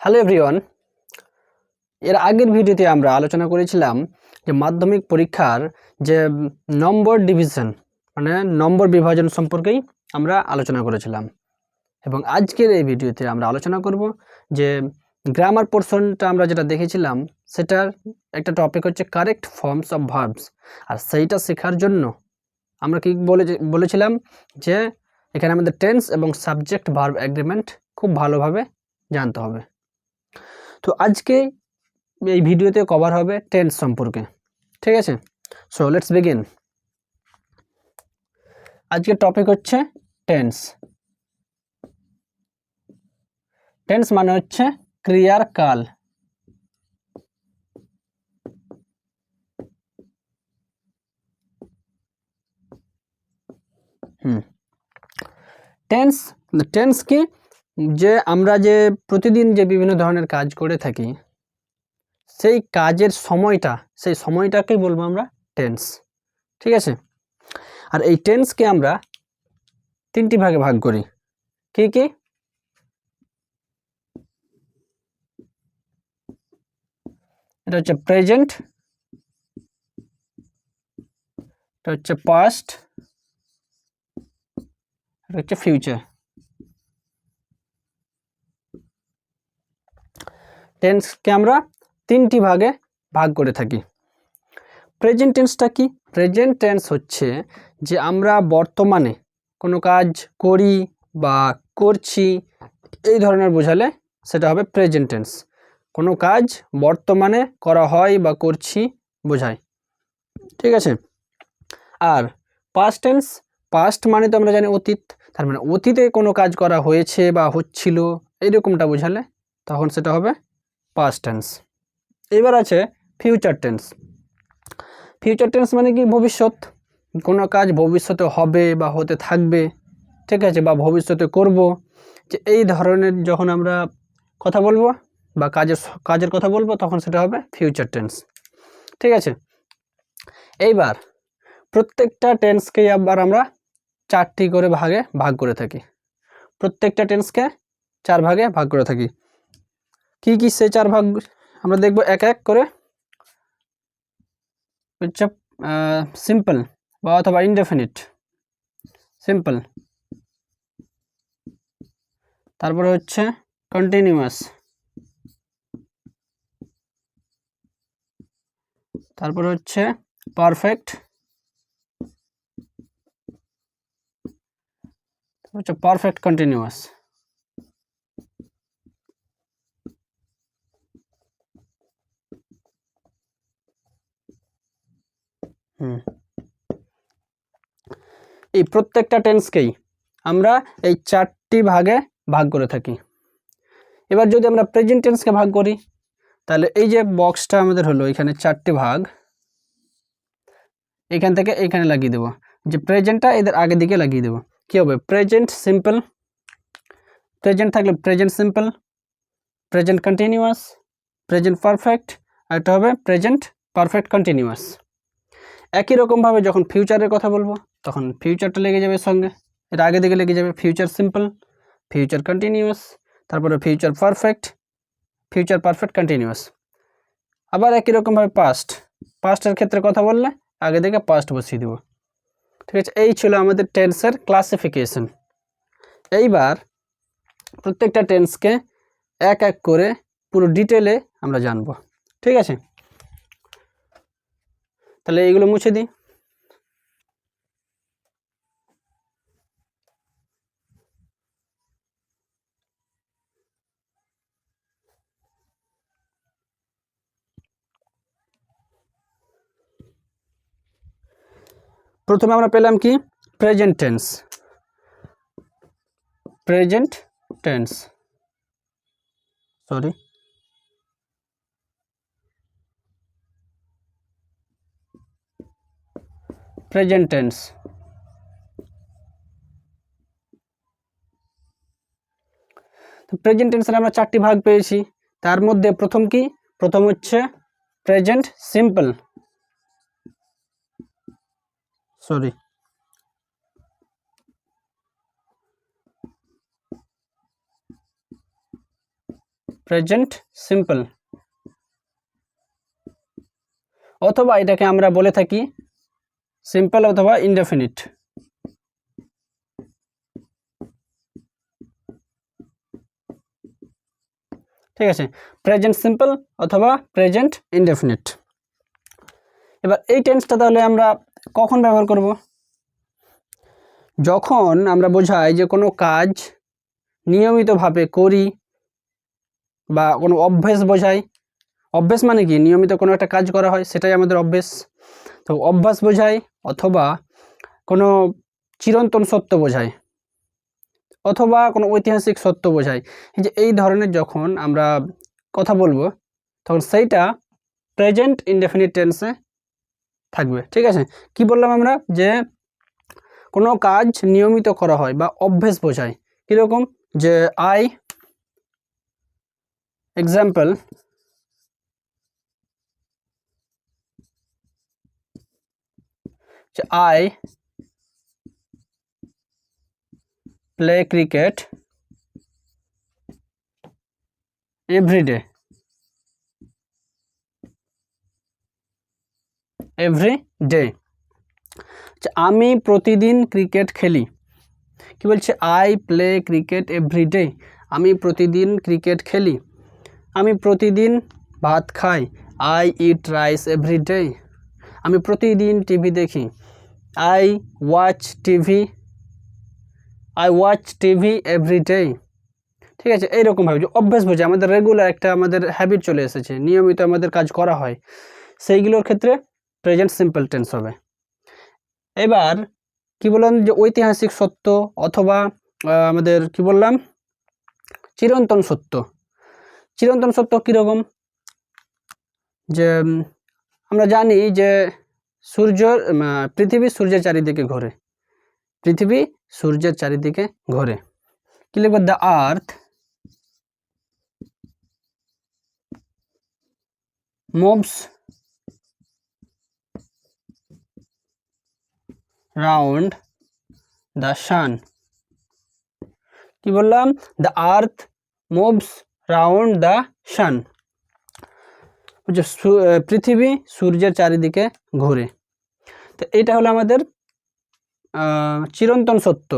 Hello everyone. এর আগের ভিডিওতে আমরা আলোচনা করেছিলাম যে মাধ্যমিক পরীক্ষার যে নম্বর ডিভিশন মানে নম্বর বিভাজন সম্পর্কেই আমরা আলোচনা করেছিলাম। এবং আজকের এই ভিডিওতে আমরা আলোচনা করব যে গ্রামার পোর্শনটা আমরা যেটা দেখেছিলাম, সেটার একটা টপিক হচ্ছে কারেক্ট ফর্মস অফ ভার্বস আর সেইটা শেখার জন্য আমরা কি বলে বলেছিলাম যে এখানে আমাদের টেন্স এবং সাবজেক্ট ভার্ব এগ্রিমেন্ট খুব ভালোভাবে জানতে হবে। তো আজকে এই ভিডিওতে কভার হবে টেন্স সম্পর্কে, ঠিক আছে? সো লেটস বিগিন আজকের টপিক হচ্ছে টেন্স টেন্স মানে হচ্ছে ক্রিয়ার কাল। হুম। টেন্স টেন্স কি? যে আমরা যে প্রতিদিন যে বিভিন্ন ধরনের কাজ করে থাকি, সেই কাজের সময়টা, সেই সময়টাকেই বলব আমরা টেন্স ঠিক আছে? আর এই টেন্সকে আমরা তিনটি ভাগে ভাগ করি। কি কি? এটা হচ্ছে প্রেজেন্ট এটা হচ্ছে পাস্ট এটা হচ্ছে ফিউচার টেন্সকে আমরা তিনটি ভাগে ভাগ করে থাকি। প্রেজেন্ট টেন্সটা কি? প্রেজেন্ট টেন্স হচ্ছে যে আমরা বর্তমানে কোনো কাজ করি বা করছি, এই ধরনের বোঝালে সেটা হবে প্রেজেন্ট টেন্স কোনো কাজ বর্তমানে করা হয় বা করছি বোঝায়। ঠিক আছে? আর পাস্ট টেন্স পাস্ট মানে তো আমরা জানি অতীত, তার মানে অতীতে কোনো কাজ করা হয়েছে বা হচ্ছিল এইরকমটা বোঝালে তখন সেটা হবে পাস্ট টেন্স এবার আছে ফিউচার টেন্স ফিউচার টেন্স মানে কি? ভবিষ্যৎ। কোনো কাজ ভবিষ্যতে হবে বা হতে থাকবে, ঠিক আছে, বা ভবিষ্যতে করব। যে এই ধরনের যখন আমরা কথা বলব বা কাজের কাজের কথা বলব, তখন সেটা হবে ফিউচার টেন্স ঠিক আছে? এইবার প্রত্যেকটা টেন্সকেই আবার আমরা চারটি করে ভাগে ভাগ করে থাকি। প্রত্যেকটা টেন্সকে চার ভাগে ভাগ করে থাকি। কি কি সেই চার ভাগ আমরা দেখব এক এক করে। হচ্ছে সিম্পল বা অথবা ইনডেফিনিট সিম্পল তারপরে হচ্ছে কন্টিনিউয়াস তারপরে হচ্ছে পারফেক্ট হচ্ছে পারফেক্ট কন্টিনিউয়াস হুম। এই প্রত্যেকটা টেন্সকেই আমরা এই চারটি ভাগে ভাগ করে থাকি। এবার যদি আমরা প্রেজেন্ট টেন্সকে ভাগ করি, তাহলে এই যে বক্সটা আমাদের হলো, এখানে চারটি ভাগ, এখান থেকে এখানে লাগিয়ে দেবো। যে প্রেজেন্টটা এদের আগে দিকে লাগিয়ে দেবো। কী হবে? প্রেজেন্ট সিম্পল, প্রেজেন্ট থাকলে present simple, present continuous, present perfect, আর একটা হবে প্রেজেন্ট পারফেক্ট কন্টিনিউয়াস। একই রকমভাবে যখন ফিউচারের কথা বলব, তখন ফিউচারটা লেগে যাবে সঙ্গে। এর আগে দিকে লেগে যাবে ফিউচার সিম্পল ফিউচার কন্টিনিউয়াস তারপরে future perfect future perfect continuous আবার একই রকমভাবে পাস্ট পাস্টের ক্ষেত্রে কথা বললে আগে দিকে পাস্ট বসিয়ে দেবো। ঠিক আছে, এই ছিল আমাদের টেন্সের ক্লাসিফিকেশন এইবার প্রত্যেকটা টেন্সকে এক এক করে পুরো ডিটেলে আমরা জানব। ঠিক আছে? তাহলে এইগুলো মুছে দিই। প্রথমে আমরা পেলাম কি? Present tense present tense sorry present tense তো প্রেজেন্ট টেন্সের আমরা চারটি ভাগ পেয়েছি। তার মধ্যে প্রথম কি? প্রথম হচ্ছে present simple sorry present simple অথবা এটাকে আমরা বলে থাকি সিম্পল অথবা ইনডেফিনিট ঠিক আছে প্রেজেন্ট সিম্পল অথবা প্রেজেন্ট ইনডেফিনিট এবার এই টেন্সটা তাহলে আমরা কখন ব্যবহার করব? যখন আমরা বোঝাই যে কোনো কাজ নিয়মিতভাবে করি বা কোনো অভ্যেস বোঝাই, অভ্যেস মানে কি? নিয়মিত কোনো একটা কাজ করা হয়, সেটাই আমাদের অভ্যেস। তো অভ্যাস বোঝায় অথবা কোনো চিরন্তন সত্য বোঝায় অথবা কোনো ঐতিহাসিক সত্য বোঝায়। যে এই ধরনের যখন আমরা কথা বলব, তখন সেইটা প্রেজেন্ট ইনডেফিনিট টেন্সে থাকবে, ঠিক আছে? কি বললাম আমরা? যে কোনো কাজ নিয়মিত করা হয় বা অভ্যেস বোঝায়। কীরকম? যে আই এক্সাম্পল যে I play cricket everyday every day আমি প্রতিদিন ক্রিকেট খেলি। কি বলছে? I play cricket every day আমি প্রতিদিন ক্রিকেট খেলি। আমি প্রতিদিন ভাত খাই। I eat rice every day আমি প্রতিদিন টিভি দেখি। I watch TV I watch TV every day ঠিক আছে এইরকমভাবে যে অভ্যাস বোঝে, আমাদের রেগুলার একটা আমাদের হ্যাবিট চলে এসেছে, নিয়মিত আমাদের কাজ করা হয়, সেইগুলোর ক্ষেত্রে প্রেজেন্ট সিম্পল টেন্স হবে। এবার, কি বললাম, যে ঐতিহাসিক সত্য অথবা আমাদের কি বললাম, চিরন্তন সত্য। চিরন্তন সত্য কীরকম? যে আমরা জানি যে সূর্য পৃথিবী সূর্যের চারিদিকে ঘোরে পৃথিবী সূর্যের চারিদিকে ঘোরে কি লিখব the earth moves round the sun কি বললাম the earth moves round the sun যে পৃথিবী সূর্যের চারিদিকে ঘোরে। তো এটা হলো আমাদের চিরন্তন সত্য।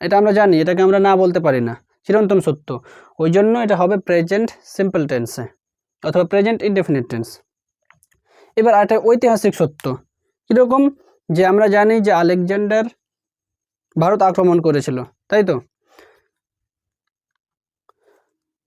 এটা আমরা জানি, এটাকে আমরা না বলতে পারি না। চিরন্তন সত্য। ওই জন্য এটা হবে প্রেজেন্ট সিম্পল টেন্সে অথবা প্রেজেন্ট ইনডেফিনিট টেন্স এবার একটা ঐতিহাসিক সত্য। কীরকম? যে আমরা জানি যে আলেকজান্ডার ভারত আক্রমণ করেছিল, তাই তো?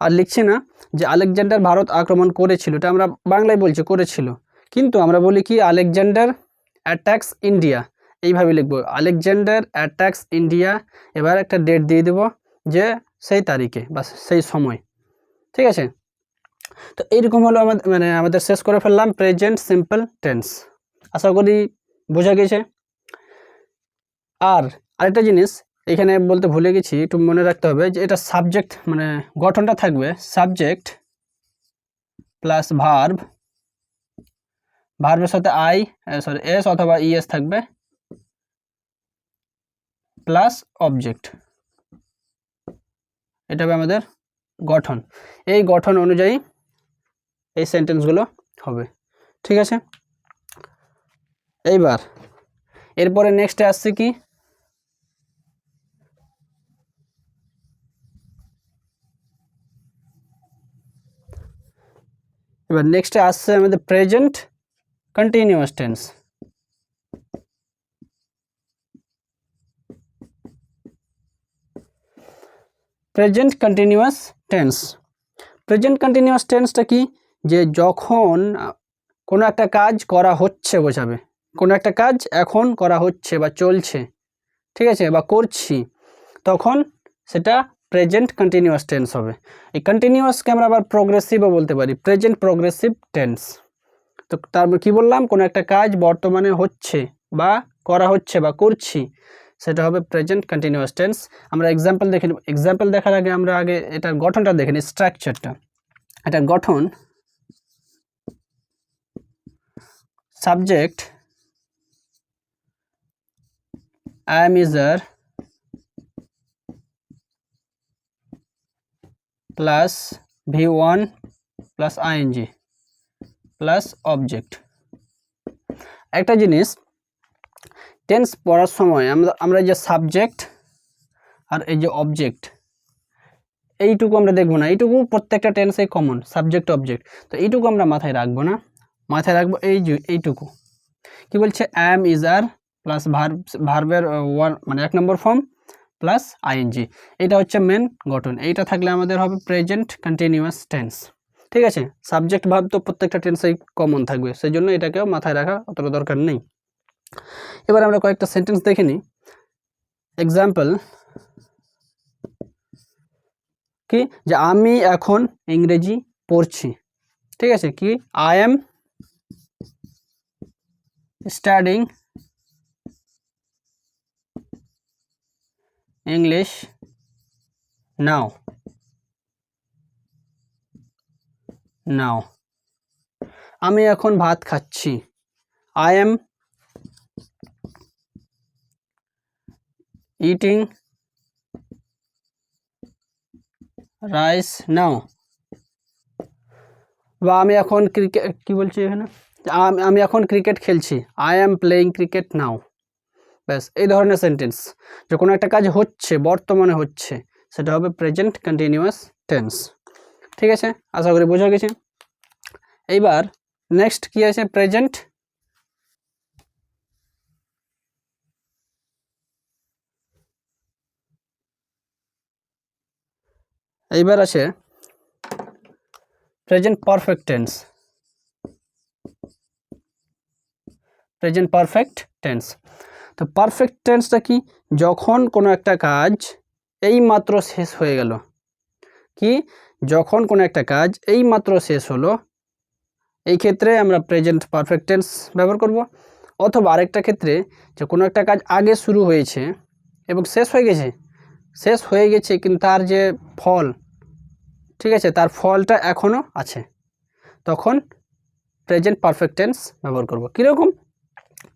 আর লিখছি না যে আলেকজান্ডার ভারত আক্রমণ করেছিল, এটা আমরা বাংলায় বলছি করেছিল। কিন্তু আমরা বলি কি আলেকজান্ডার অ্যাটাক্স ইন্ডিয়া এইভাবে লিখব, আলেকজান্ডার অ্যাটাক্স ইন্ডিয়া এবার একটা ডেট দিয়ে দেব যে সেই তারিখে বা সেই সময়। ঠিক আছে? তো এইরকম হলো আমাদের মানে আমাদের শেষ করে ফেললাম প্রেজেন্ট সিম্পল টেন্স আশা করি বোঝা গেছে? আর আরেকটা জিনিস এখানে বলতে ভুলে গেছি, একটু মনে রাখতে হবে যে এটা সাবজেক্ট মানে গঠনটা থাকবে সাবজেক্ট প্লাস ভার্ভ ভার্ভের সাথে আই সরি এস অথবা ইএস থাকবে প্লাস অবজেক্ট এটা হবে আমাদের গঠন। এই গঠন অনুযায়ী এই সেন্টেন্সগুলো হবে। ঠিক আছে? এইবার, এরপরে নেক্সটে আসছে কি? এবার নেক্সটে আসছে আমাদের present continuous tense present continuous tense present continuous টেন্সটা কি? যে যখন কোনো একটা কাজ করা হচ্ছে বোঝাবে। কোনো একটা কাজ এখন করা হচ্ছে বা চলছে। ঠিক আছে? বা করছি। তখন সেটা প্রেজেন্ট কন্টিনিউয়াস টেন্স হবে। এই কন্টিনিউয়াসকে আমরা আবার প্রোগ্রেসিভও বলতে পারি। প্রেজেন্ট প্রোগ্রেসিভ টেন্স তো তারপর কী বললাম? কোনো একটা কাজ বর্তমানে হচ্ছে বা করা হচ্ছে বা করছি, সেটা হবে প্রেজেন্ট কন্টিনিউয়াস টেন্স আমরা এক্সাম্পল দেখে নিব। এক্সাম্পল দেখার আগে আমরা আগে এটার গঠনটা দেখে নিই স্ট্রাকচারটা এটা গঠন subject am is are plus V one plus I N G plus object একটা জিনিস টেন্স পড়ার সময় আমরা আমরা যে সাবজেক্ট আর এই যে অবজেক্ট এইটুকু আমরা দেখব না। এইটুকু প্রত্যেকটা টেন্সে কমন সাবজেক্ট অবজেক্ট তো এইটুকু আমরা মাথায় রাখব না। মাথায় রাখব এই যে, এইটুকু। কি বলছে? Am is are plus verb ভার্বের ওয়ান মানে এক নম্বর ফর্ম প্লাস আইএনজি এটা হচ্ছে মেন গঠন। এইটা থাকলে আমাদের হবে প্রেজেন্ট কন্টিনিউয়াস টেন্স ঠিক আছে? সাবজেক্ট ভাব তো প্রত্যেকটা টেন্সেই কমন থাকবে। সেই জন্য এটাকেও মাথায় রাখা অতটা দরকার নেই। এবার আমরা কয়েকটা সেন্টেন্স দেখে নিই। এক্সাম্পল কি? যে আমি এখন ইংরেজি পড়ছি। ঠিক আছে? কি? I am studying English now now আমি এখন ভাত খাচ্ছি। I am eating rice now বা আমি এখন ক্রিকেট কি বলছি এখানে? আম- আমি এখন ক্রিকেট খেলছি। I am playing cricket now ব্যাস, এই ধরনের সেন্টেন্স যে কোনো একটা কাজ হচ্ছে, বর্তমানে হচ্ছে, সেটা হবে প্রেজেন্ট কন্টিনিউয়াস টেন্স ঠিক আছে? আশা করি বোঝা গেছে? এইবার নেক্সট কি আছে? প্রেজেন্ট এইবার আছে present perfect tense present perfect tense তো পারফেক্ট টেন্সটা কি? যখন কোনো একটা কাজ এই মাত্র শেষ হয়ে গেল। কি? যখন কোনো একটা কাজ এই মাত্র শেষ হলো, এই ক্ষেত্রে আমরা প্রেজেন্ট পারফেক্ট টেন্স ব্যবহার করব। অথবা আরেকটা ক্ষেত্রে যে কোনো একটা কাজ আগে শুরু হয়েছে এবং শেষ হয়ে গেছে, শেষ হয়ে গেছে কিন্তু তার যে ফল, ঠিক আছে? তার ফলটা এখনও আছে। তখন প্রেজেন্ট পারফেক্ট টেন্স ব্যবহার করব। কীরকম?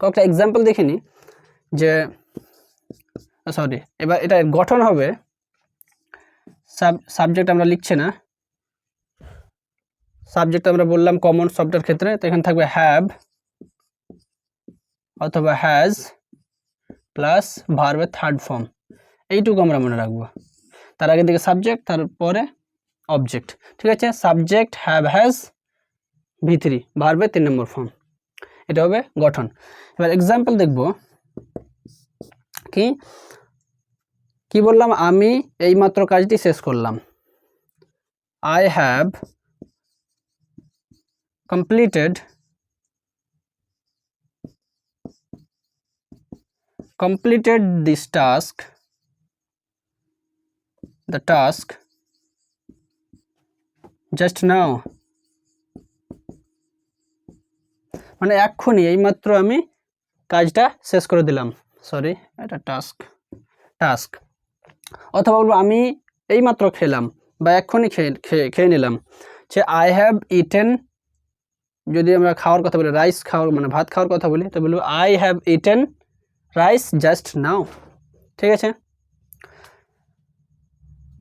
কয়েকটা এক্সাম্পল দেখে নিই। যে সরি এবার এটা গঠন হবে। সাব সাবজেক্ট আমরা লিখছি না। সাবজেক্ট আমরা বললাম কমন শব্দের ক্ষেত্রে, তো এখানে থাকবে হ্যাভ অথবা হ্যাজ প্লাস ভার্বের থার্ড ফর্ম এইটুকু আমরা মনে রাখব। তার আগে দিকে সাবজেক্ট তারপরে অবজেক্ট ঠিক আছে? Subject have has V three ভার্বের তিন নম্বর ফর্ম এটা হবে গঠন। এবার এক্সাম্পল দেখব। কি? কি বললাম? আমি এইমাত্র কাজটি শেষ করলাম। I have completed completed this task, the task, just now. মানে এক্ষুনি, এইমাত্র আমি কাজটা শেষ করে দিলাম। সরি এটা টাস্ক টাস্ক অথবা বলব আমি এইমাত্র খেলাম বা এক্ষুনি খেয়ে খেয়ে নিলাম সে আই হ্যাভ ইটেন যদি আমরা খাওয়ার কথা বলি রাইস খাওয়ার মানে ভাত খাওয়ার কথা বলি, তো বলব I have eaten rice just now ঠিক আছে?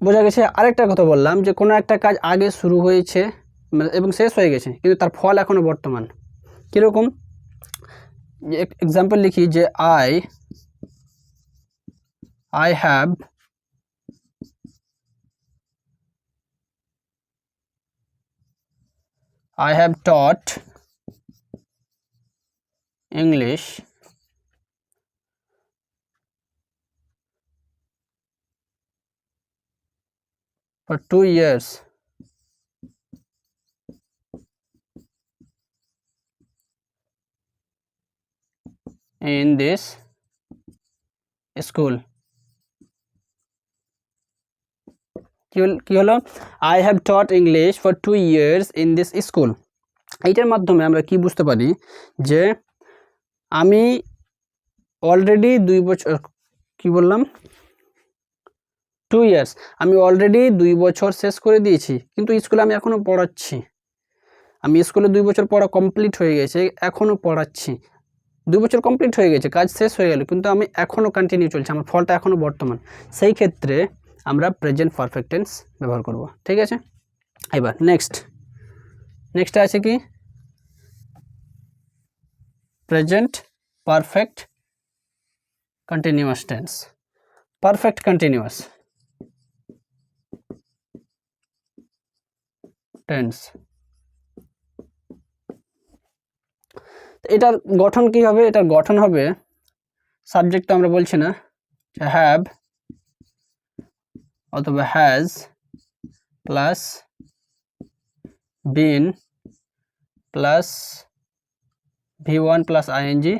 বোঝা গেছে, আরেকটা কথা বললাম যে কোনো একটা কাজ আগে শুরু হয়েছে মানে এবং শেষ হয়ে গেছে, কিন্তু তার ফল এখনও বর্তমান। কীরকম? এক্সাম্পল লিখি যে I I have I have taught English for two years. in this school কি হল- I have taught English for two years in this school এইটার মাধ্যমে আমরা কি বুঝতে পারি? যে আমি অলরেডি দুই বছর, কি বললাম? টু ইয়ার্স আমি অলরেডি দুই বছর শেষ করে দিয়েছি, কিন্তু স্কুলে আমি এখনও পড়াচ্ছি। আমি স্কুলে দুই বছর পড়া কমপ্লিট হয়ে গেছে এখনও পড়াচ্ছি। দুই বছর কমপ্লিট হয়ে গেছে, কাজ শেষ হয়ে গেল, কিন্তু আমি এখনও কন্টিনিউ চলছে, আমার ফলটা এখনও বর্তমান। সেই ক্ষেত্রে আমরা প্রেজেন্ট পারফেক্ট টেন্স ব্যবহার করব। ঠিক আছে? এবার নেক্সট নেক্সট আছে কি? Present perfect continuous tense perfect continuous tense এটার গঠন কি হবে? এটার গঠন হবে সাবজেক্ট তো আমরা বলছি না হ্যাভ অথবা has plus been plus V one plus I N G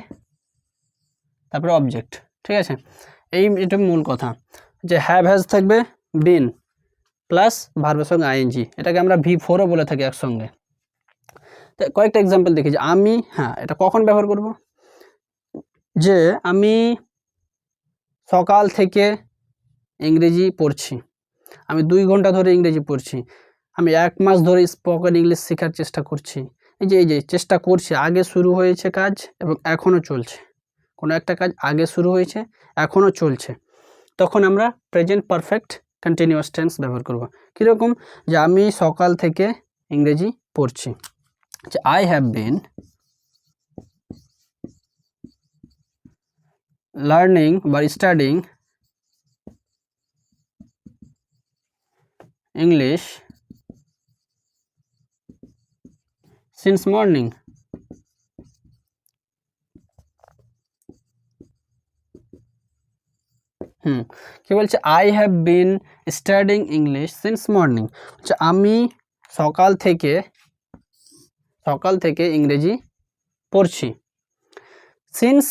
তারপরে অবজেক্ট ঠিক আছে? এই এটা মূল কথা, যে হ্যাভ হ্যাজ থাকবে বিন প্লাস ভার্বের সঙ্গে আইএনজি এটাকে আমরা ভি ফোরও বলে থাকি একসঙ্গে। কয়েকটা এক্সাম্পল দেখি, যে আমি হ্যাঁ এটা কখন ব্যবহার করব? যে আমি সকাল থেকে ইংরেজি পড়ছি। আমি দুই ঘণ্টা ধরে ইংরেজি পড়ছি। আমি এক মাস ধরে স্পোকেন ইংলিশ শেখার চেষ্টা করছি। এই যে এই যে, চেষ্টা করছি। আগে শুরু হয়েছে কাজ এবং এখনও চলছে। কোনো একটা কাজ আগে শুরু হয়েছে, এখনও চলছে। তখন আমরা প্রেজেন্ট পারফেক্ট কন্টিনিউয়াস টেন্স ব্যবহার করব। কীরকম? যে, আমি সকাল থেকে ইংরেজি পড়ছি। যে আই হ্যাভ বিন লার্নিং বা studying English since morning hmm কি বলছে? I have been studying English since morning হচ্ছে আমি সকাল থেকে সকাল থেকে ইংরেজি পড়ছি। সিন্স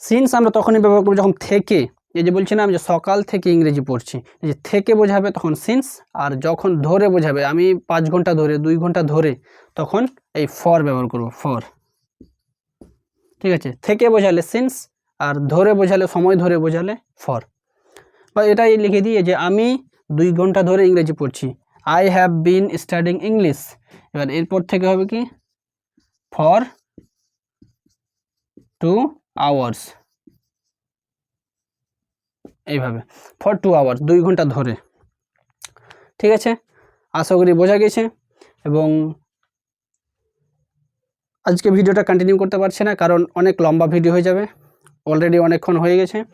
সিন্স আমরা তখনই ব্যবহার করব যখন থেকে এই যে বলছি না আমি যে সকাল থেকে ইংরেজি পড়ছি যে থেকে বোঝাবে তখন সিন্স আর যখন ধরে বোঝাবে, আমি পাঁচ ঘণ্টা ধরে, দুই ঘণ্টা ধরে, তখন এই ফর ব্যবহার করব ফর ঠিক আছে? থেকে বোঝালে সিন্স আর ধরে বোঝালে, সময় ধরে বোঝালে ফর বা এটাই লিখে দিয়ে যে আমি দুই ঘণ্টা ধরে ইংরেজি পড়ছি I have been studying English এবার এরপর থেকে হবে কি? ফর টু আওয়ার্স এইভাবে ফর টু আওয়ার্স দুই ঘণ্টা ধরে। ঠিক আছে? আশা করি বোঝা গেছে এবং আজকে ভিডিওটা কন্টিনিউ করতে পারছি না, কারণ অনেক লম্বা ভিডিও হয়ে যাবে। অলরেডি অনেকক্ষণ হয়ে গেছে।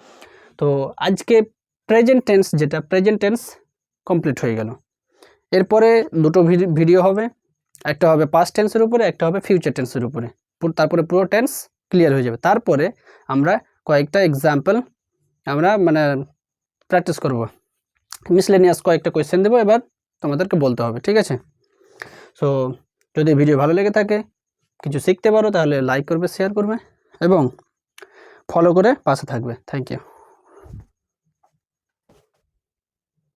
তো আজকে প্রেজেন্ট টেন্স যেটা প্রেজেন্ট টেন্স কমপ্লিট হয়ে গেল। এরপরে দুটো ভিডিও হবে। একটা হবে পাস্ট টেন্সের উপরে, একটা হবে ফিউচার টেন্সের উপরে। পুরো- তারপরে পুরো টেন্স ক্লিয়ার হয়ে যাবে। তারপরে আমরা কয়েকটা এক্সাম্পল আমরা মানে প্র্যাকটিস করব। মিসলেনিয়াস কয়েকটা কোয়েশ্চেন দেবো, এবার তোমাদেরকে বলতে হবে, ঠিক আছে? সো যদি ভিডিও ভালো লেগে থাকে, কিছু শিখতে পারো, তাহলে লাইক করবে শেয়ার করবে, এবং ফলো করে পাশে থাকবে। Thank you